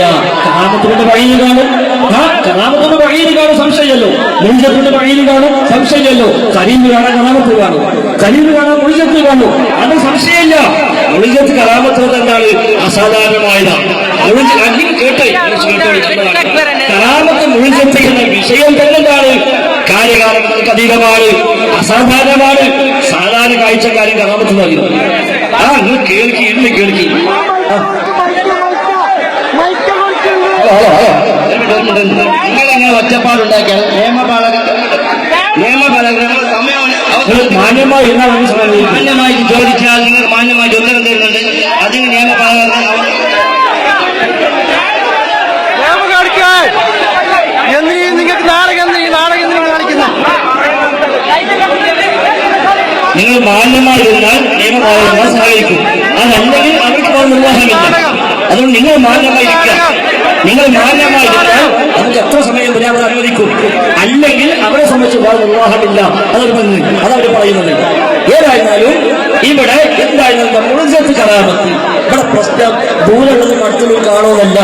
സംശയമില്ല. കറാമത്തിന്റെ വഴിയിൽ കാണും. കറാമത്തിന്റെ വഴിയിൽ കാണും സംശയമല്ലോ. മുഴുജത്തിന്റെ വഴിയിൽ കാണും സംശയമല്ലോ. കരീമ് കാണാൻ കറാമത്ത് കാണും. കരീമ് കാണാൻ മുഴുജത്ത് കാണും. അത് സംശയമില്ല. മുഴുജത്ത് കറാമത്ത് എന്താണ് അസാധാരണമായതാണ് കേട്ടെ. കറാമത്ത് മുഴുജത്ത് എന്ന വിഷയം തന്നെ എന്താണ് കാര്യകാലങ്ങൾക്ക് അതീതമാണ്. അസാധാരണമാണ്. സാധാരണ കാഴ്ചക്കാരും കറാമത്ത് നൽകി ആ നിങ്ങൾ കേൾക്കി ഇന്ന് കേൾക്കി ആ ഹലോ ഹലോ നിങ്ങളെങ്ങനെ ഒറ്റപ്പാടുണ്ടാക്കിയാൽ നിയമപാലകർ നിയമപാലകർ സമയം മാന്യമായി ചോദിച്ചാൽ നിങ്ങൾ മാന്യമായി ഉത്തരം തരുന്നുണ്ട്. അതിന് നിയമപാലകർ നിങ്ങൾക്ക് നാടകം നാടകം നിങ്ങൾ മാന്യമായി നിന്നാൽ നിയമപാലകന്മാർ സഹകരിക്കും അതല്ലെങ്കിൽ അവർക്ക് നിർവാഹമില്ല അതുകൊണ്ട് നിങ്ങൾ മാന്യമായി നിങ്ങൾ മാന്യമായി നമുക്ക് എത്ര സമയം വരെ അവരെ അനുവദിക്കും. അല്ലെങ്കിൽ അവരെ സംബന്ധിച്ച് വളരെ വിവാഹമില്ല അതൊരു പങ്ക് അതവർ പറയുന്നത്. ഏതായിരുന്നാലും ഇവിടെ എന്തായിരുന്നാലും മുഴുവൻ കലാപത്തിൽ. ഇവിടെ പ്രശ്നം ദൂരമുള്ളതും അടുത്തുള്ളതും കാണുന്നതല്ല.